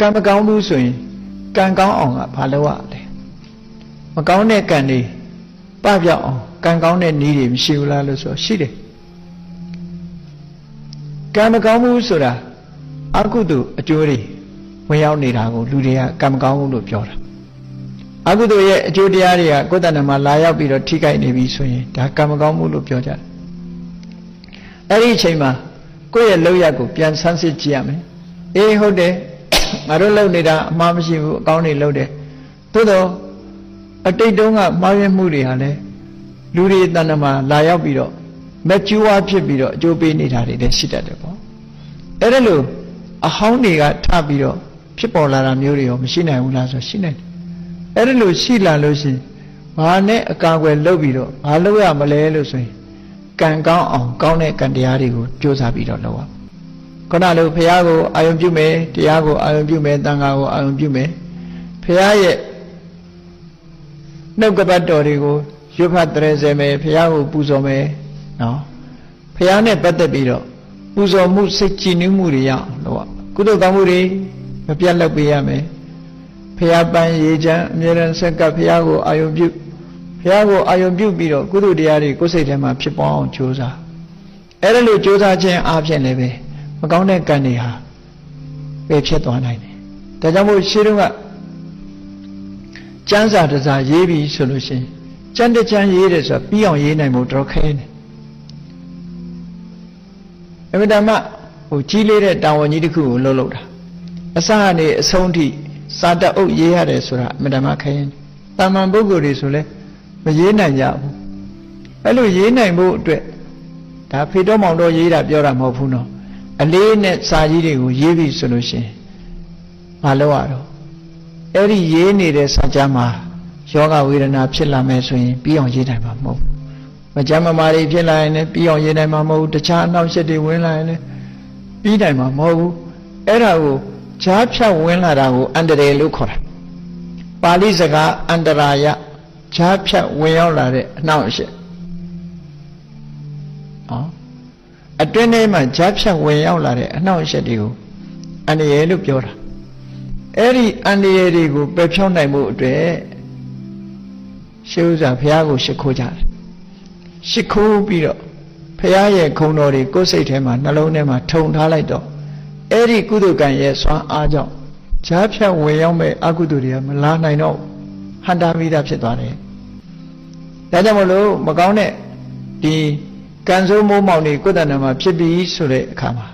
ကံမကောင်းဘူးဆိုရင်ကံကောင်းအောင်ကဘာလုပ်ရလဲမကောင်းတဲ့ကံတွေပပြောက်အောင်ကံကောင်းတဲ့နည်းတွေမရှိဘူးလားလို့ဆိုရှိတယ်ကံမကောင်းဘူးဆိုတာအကုသိုလ်အကျိုးတွေဝင်ရောက်နေတာကိုလူတွေကကံမကောင်းဘူးလို့ပြောတာအကုသိုလ်ရဲ့အကျိုးတရားတွေကကိုယ်တဏ္ဍာမှာလာရောက်ပြီးတော့ထိခိုက်နေပြီဆိုရင်ဒါကံမကောင်းဘူးလို့ပြောကြတယ်အဲ့ဒီအချိန်မှာကိုယ့်ရဲ့လောက်ရကိုပြန်ဆန်းစစ်ကြည့်ရမယ်အေးဟုတ်တယ် ငါတို့လုပ်နေတာအမှားမရှိဘူးအကောင်းတွေလုပ်တယ်သို့တော့အတိတ်တုန်းကမှားယွင်းမှုတွေဟာလည်းလူတွေတဏ္ဍာမှာလာရောက်ပြီးတော့မကျူးဝါဖြစ်ပြီးတော့အကျိုးပေးနေတာတွေလည်းရှိတတ်တယ်ပေါ့အဲ့ဒါလို့အဟောင်းတွေကထပြီးတော့ဖြစ်ပေါ်လာတာမျိုးတွေရောမရှိနိုင်ဘူးလားဆိုရှိနိုင်တယ်အဲ့ဒါလို့ရှိလာလို့ရှိရင်ဘာနဲ့အကာအကွယ်လုပ်ပြီးတော့ဘာလုပ်ရမလဲလို့ဆိုရင်ကံကောင်းအောင်ကောင်းတဲ့ကံတရားတွေကိုကြိုးစားပြီးတော့လုပ်ရ ခုနလိုဘုရားကိုအာယုံပြုမယ်တရားကိုအာယုံပြုမယ်တန်ခါကိုအာယုံပြုမယ်ဘုရားရဲ့နှုတ်ကပတ်တော်တွေကိုရွတ်ဖတ်တရေစေမယ်ဘုရားကိုပူဇော်မယ်နော်ဘုရားနဲ့ပတ်သက်ပြီးတော့ပူဇော်မှုစိတ်ကြည်နူးမှုတွေရအောင်လို့ကုသိုလ်ကောင်းမှုတွေမပြတ်လုပ်ပေးရမယ်ဘုရားပန်းရေချမ်းအမြဲတမ်းဆက်ကပ်ဘုရားကိုအာယုံပြုဘုရားကိုအာယုံပြုပြီးတော့ကုသိုလ်တရားတွေကိုယ်စိတ်ထဲမှာဖြစ်ပေါ်အောင်ကြိုးစားအဲ့ဒါလို့ကြိုးစားခြင်းအပြင်လည်းပဲ မကောင်းတဲ့ကံတွေဟာပဲဖြစ်သွားနိုင်တယ်ဒါကြောင့်မို့ရှင်းတော့ကကျမ်းစာတစ်စာရေးပြီဆိုလို့ရှိရင်ကျမ်းတစ်ကျမ်းရေးတယ်ဆိုတာပြီးအောင်ရေးနိုင်ဖို့တော်ခဲတယ်အမြဲတမ်းဟိုကြီးလေးတဲ့တာဝန်ကြီးတစ်ခုကိုလှုပ်လှုပ်တာအစကနေအဆုံးထိစာတအုပ်ရေးရတယ်ဆိုတာအမြဲတမ်းခဲရင်တာမန်ပုဂ္ဂိုလ်တွေဆိုလဲမရေးနိုင်ကြဘူးအဲ့လိုရေးနိုင်ဖို့အတွက်ဒါဖေတော်မောင်တော်ရေးတာပြောတာမဟုတ်ဘူးနော် အလေးနဲ့စာကြီးတွေကိုရေးပြီဆိုလို့ရှိရင်မလုပ်ရတော့အဲ့ဒီရေးနေတဲ့စာကြားမှာယောဂဝေဒနာဖြစ်လာမယ်ဆိုရင်ပြီးအောင်ရေးနိုင်မှာမဟုတ်ဘူးမကြမ်းမမာတွေဖြစ်လာရင်လည်းပြီးအောင်ရေးနိုင်မှာမဟုတ်ဘူးတခြားအနှောင့်အယှက်တွေဝင်လာရင်လည်းပြီးနိုင်မှာမဟုတ်ဘူးအဲ့ဒါကိုဈာဖြတ်ဝင်လာတာကိုအန္တရာယ်လို့ခေါ်တာပါဠိစကားအန္တရာယဈာဖြတ်ဝင်ရောက်လာတဲ့အနှောင့်အယှက်နော် အတွင်းထဲမှာဈာဖြတ်ဝင်ရောက်လာတဲ့အနှောင့်အယှက်တွေကိုအန္တရာယ်လို့ပြောတာအဲ့ဒီအန္တရာယ်တွေကိုပယ်ဖြောင်းနိုင်မှုအတွက်ရှေးဥစွာဘုရားကိုရှ िख ိုးကြတယ်ရှ िख ိုးပြီးတော့ဘုရားရဲ့ခုံတော်တွေကိုယ်စိတ်ထဲမှာနှလုံးထဲမှာထုံထားလိုက်တော့အဲ့ဒီကုသကံရဲ့စွမ်းအားကြောင့်ဈာဖြတ်ဝင်ရောက်မဲ့အကုသိုလ်တွေကမလာနိုင်တော့ဟန္တာမိတာဖြစ်သွားတယ်ဒါကြောင့်မလို့မကောင်းတဲ့ဒီ ကံစိုးမိုးမောင်တွေကိုယ်တဏ္ဍာမှာဖြစ်ပြီးဆိုတဲ့အခါမှာ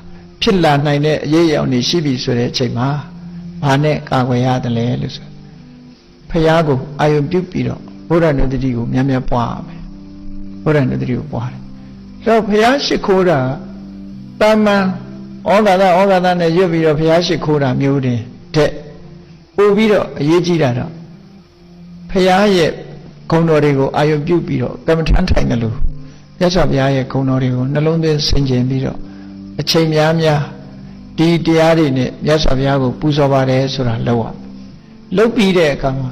ဖြစ်လာနိုင်တဲ့အရေးအယောင်တွေရှိပြီဆိုတဲ့အချိန်မှာဘာနဲ့ကာကွယ်ရတယ်လဲလို့ဆိုဖះကိုအာယုံပြုတ်ပြီးတော့ဘုရားနုတ္တိကိုများများပွားရမယ်ဘုရားနုတ္တိကိုပွားတယ်တော့ဖះရှိခိုးတာတာမန်ဩဃာတဩဃာတနဲ့ရွတ်ပြီးတော့ဖះရှိခိုးတာမျိုးတင်တဲ့ပို့ပြီးတော့အရေးကြီးတာတော့ဖះရဲ့ဂုဏ်တော်တွေကိုအာယုံပြုတ်ပြီးတော့ကမ္မထမ်းထိုင်တယ်လို့ မြတ်စွာဘုရားရဲ့ဂုဏ်တော်တွေကိုနှလုံးသွင်းဆင်ခြင်ပြီးတော့အချိန်များများဒီတရားတွေနဲ့မြတ်စွာဘုရားကိုပူဇော်ပါတယ်ဆိုတာလောက်ရလောက်ပြီးတဲ့အခါမှာ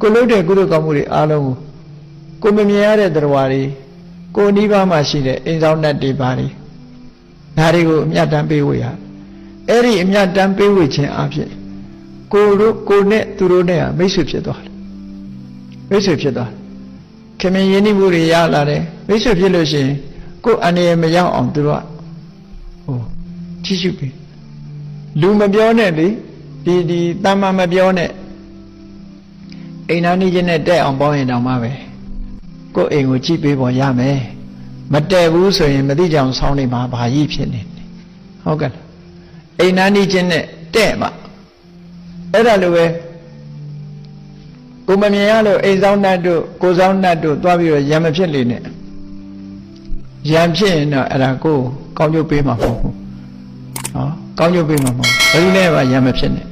ကိုလုပ်တဲ့ကုသိုလ်ကောင်းမှုတွေအားလုံးကိုကိုမမြင်ရတဲ့တရားတွေကိုနိဗ္ဗာန်မှာရှိတဲ့အိမ်ဆောင်တတ်တွေပါတွေဒါတွေကိုအမြတ်တမ်းပေးဝေရအဲ့ဒီအမြတ်တမ်းပေးဝေခြင်းအဖြစ်ကိုတို့ကိုနဲ့သူတို့နဲ့မိတ်ဆွေဖြစ်သွားတယ်မိတ်ဆွေဖြစ်သွားတယ် ခင်မင်ယဉ်ဤမှုတွေရလာတယ်မိတ်ဆွေဖြစ်လို့ရှိရင်ကိုယ်အနေနဲ့မရောက်အောင်သူတို့ကဟိုကြည့်ရှုပြီးလူမပြောနဲ့လေဒီဒီတမ္မာမပြောနဲ့အိမ်နာနေခြင်းနဲ့တက်အောင်ပေါင်းရင်တောင်မှပဲကိုယ်အိမ်ကိုကြည့်ပေးပေါ်ရမယ်မတက်ဘူးဆိုရင်မသိကြအောင်ဆောင်းနေမှာဘာကြီးဖြစ်နေဟုတ်ကဲ့အိမ်နာနေခြင်းနဲ့တဲ့မှအဲ့ဒါလိုပဲ ကိုမမြင်ရလို့အိမ်ဆောင်တတ်တို့ကိုဆောင်တတ်တို့သွားပြီးတော့ရံမဖြစ်လေနဲ့ရံဖြစ်ရင်တော့အဲ့ဒါကိုကောင်းကျိုးပေးမှာမဟုတ်ဘူးနော်ကောင်းကျိုးပေးမှာမဟုတ်ဘယ်လိုလဲပါရံမဖြစ်နဲ့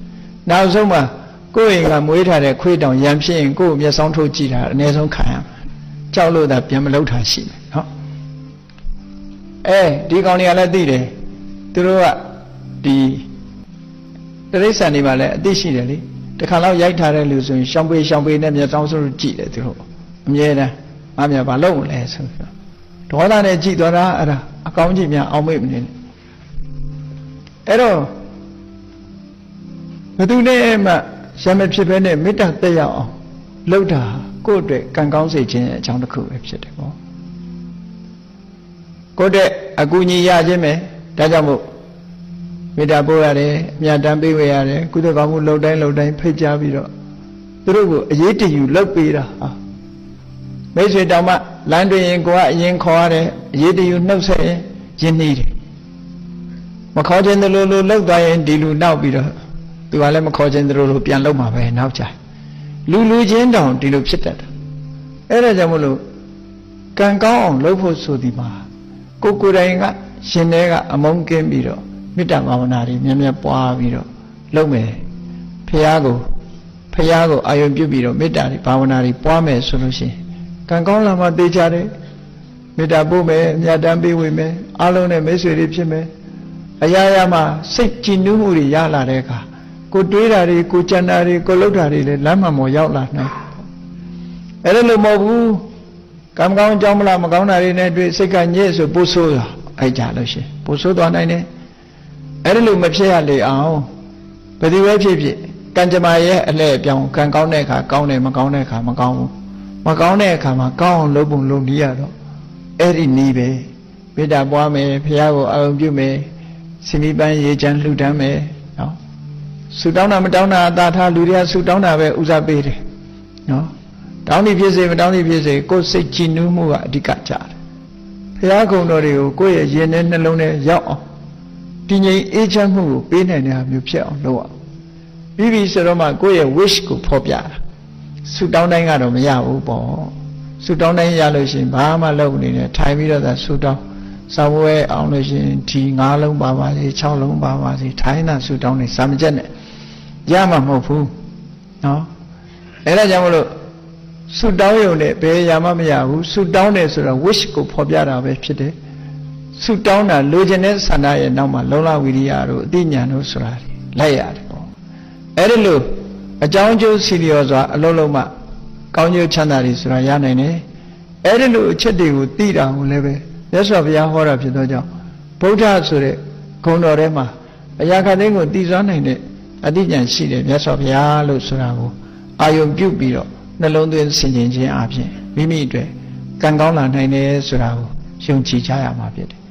နောက်ဆုံးမှာကိုယ့်အိမ်ကမွေးထားတဲ့ခွေးတောင်ရံဖြစ်ရင်ကိုယ့်မျက်စောင်းထုတ်ကြည့်တာအနည်းဆုံးခံရမှာကြောက်လို့သာပြန်မလုပ်တာရှိမယ်နော်အဲဒီကောင်တွေကလည်းသိတယ်သူတို့ကဒီတရိစ္ဆာန်တွေမှာလည်းအသိရှိတယ်လေ တခါတော့ရိုက်ထားတဲ့လူဆိုရင်ရှောင်းပေးရှောင်းပေးနဲ့မျက်စောင်းစိုးကြည့်တယ်သူတို့အမြဲတမ်းမမြဘာလုပ်မလဲဆိုပြီးဒေါသနဲ့ကြည့်သွားတာအဲ့ဒါအကောင်းကြီးများအောင်မေ့မနေနဲ့အဲ့တော့ဘယ်သူနဲ့မှရမဖြစ်ဘဲနဲ့မေတ္တာတက်ရောက်အောင်လှုပ်တာကိုယ့်အတွက်ကံကောင်းစေခြင်းရဲ့အကြောင်းတစ်ခုပဲဖြစ်တယ်ပေါ့ကိုယ့်တဲ့အကူအညီရခြင်းပဲဒါကြောင့်မို့ မေတ္တာပို့ရတယ်အမြတ်တမ်းပေးဝေရတယ်ကုသကောင်းမှုလှုပ်တိုင်းလှုပ်တိုင်းဖိတ်ကြားပြီးတော့သူတို့ကိုအရေးတယူလှုပ်ပေးတာဟာမိတ်ဆွေတောင်မှလမ်းတွင်ရင်ကိုကအရင်ခေါ်ရတယ်အရေးတယူနှုတ်ဆက်ရင်ယဉ်နှီးတယ်မခေါ်ခြင်းတလို့လို့လှုပ်သွားရင်ဒီလူနောက်ပြီးတော့သူကလည်းမခေါ်ခြင်းတလို့လို့ပြန်လှုပ်မှာပဲနောက်ကြလူလူချင်းတောင်ဒီလိုဖြစ်တတ်တယ်အဲ့ဒါကြောင့်မလို့ကံကောင်းအောင်လုပ်ဖို့ဆိုဒီမှာကိုယ်ကိုယ်တိုင်ကရှင်တဲ့ကအမုန်းကင်းပြီးတော့ မေတ္တာဘာဝနာတွေမြဲမြဲပွားပြီးတော့လုပ်မယ်ဖះကိုဖះကိုအာယုံပြုပြီးတော့မေတ္တာတွေဘာဝနာတွေပွားမယ်ဆိုလို့ရှိရင်ကံကောင်းလာမှသိကြတယ်မေတ္တာပို့မယ်အမြတ်တမ်းပေးဝေမယ်အားလုံးနဲ့မိတ်ဆွေတွေဖြစ်မယ်အရာရာမှာစိတ်ကြည်နူးမှုတွေရလာတဲ့အခါကိုတွေးတာတွေကိုကြံတာတွေကိုလှုပ်တာတွေလည်းလမ်းမှန်ပေါ်ရောက်လာနိုင်အဲ့ဒါလို့မဟုတ်ဘူးကံကောင်းကြောင်းမလားမကောင်းတာတွေနဲ့တွေ့စိတ်ကညစ်ဆိုပို့ဆိုးတာအဲ့ကြလို့ရှိရင်ပို့ဆိုးသွားနိုင်တယ် အဲ့ဒါလို့မဖြစ်ရလေအောင်ဘယ်သူပဲဖြစ်ဖြစ်ကံကြမ္မာရဲ့အလှည့်အပြောင်းကံကောင်းတဲ့အခါကောင်းတယ်မကောင်းတဲ့အခါမကောင်းဘူးမကောင်းတဲ့အခါမှာကောင်းအောင်လုပ်ပုံလုပ်နည်းရတော့အဲ့ဒီနည်းပဲမေတ္တာပွားမယ်ဖះကိုအာရုံပြုမယ်စိမိပန်းရေချမ်းလှူဒန်းမယ်နော်ဆူတောင်းတာမတောင်းတာအသာထားလူတွေကဆူတောင်းတာပဲဥစားပေးတယ်နော်တောင်းသည်ဖြစ်စေမတောင်းသည်ဖြစ်စေကိုယ်စိတ်ကြည်နူးမှုကအဓိကကြတယ်ဖះကုံတော်တွေကိုကိုယ့်ရဲ့ရင်ထဲနှလုံးထဲရောက်အောင် တည်ငြိမ်အေးချမ်းမှုကိုပေးနိုင်တဲ့ဟာမျိုးဖြစ်အောင်လုပ်အောင်ပြီးပြီဆိုတော့မှကိုယ့်ရဲ့ wish ကိုဖော်ပြတာဆူတောင်းတိုင်းကတော့မရဘူးပေါ့ဆူတောင်းတိုင်းရလို့ရှိရင်ဘာမှလုပ်နေနဲ့ထိုင်ပြီးတော့သာဆူတောင်းစာဝဲအောင်လို့ရှိရင်ဒီ၅လုံးပါပါစေ၆လုံးပါပါစေထိုင်းတာဆူတောင်းနေစာမကျက်နဲ့ရမှာမဟုတ်ဘူးနော်အဲဒါကြောင့်မလို့ဆူတောင်းရုံနဲ့ဘယ်ရမှမရဘူးဆူတောင်းတယ်ဆိုတော့ wish ကိုဖော်ပြတာပဲဖြစ်တယ် ဆူတောင်းတာလိုချင်တဲ့ဆန္ဒရဲ့နောက်မှာလုံလဝိရိယတို့အသိဉာဏ်တို့ဆိုတာလိုက်ရတယ်ပေါ့အဲ့ဒီလိုအကြောင်းကျိုးစီလျော်စွာအလုံးလုံးမှကောင်းကျိုးချမ်းသာတွေဆိုတာရနိုင်တယ်အဲ့ဒီလိုအချက်တွေကိုသိတာကိုလည်းပဲမြတ်စွာဘုရားဟောတာဖြစ်သောကြောင့်ဗုဒ္ဓဆိုတဲ့ဂုဏ်တော်ထဲမှာအရာခသိန်းကိုတည်စွမ်းနိုင်တဲ့အသိဉာဏ်ရှိတယ်မြတ်စွာဘုရားလို့ဆိုတာကိုအာယုံပြုတ်ပြီးတော့နှလုံးသွင်းဆင်ခြင်ခြင်းအပြင်မိမိအတွက်ကံကောင်းလာနိုင်တယ်ဆိုတာကိုယုံကြည်ကြရမှာဖြစ်တယ်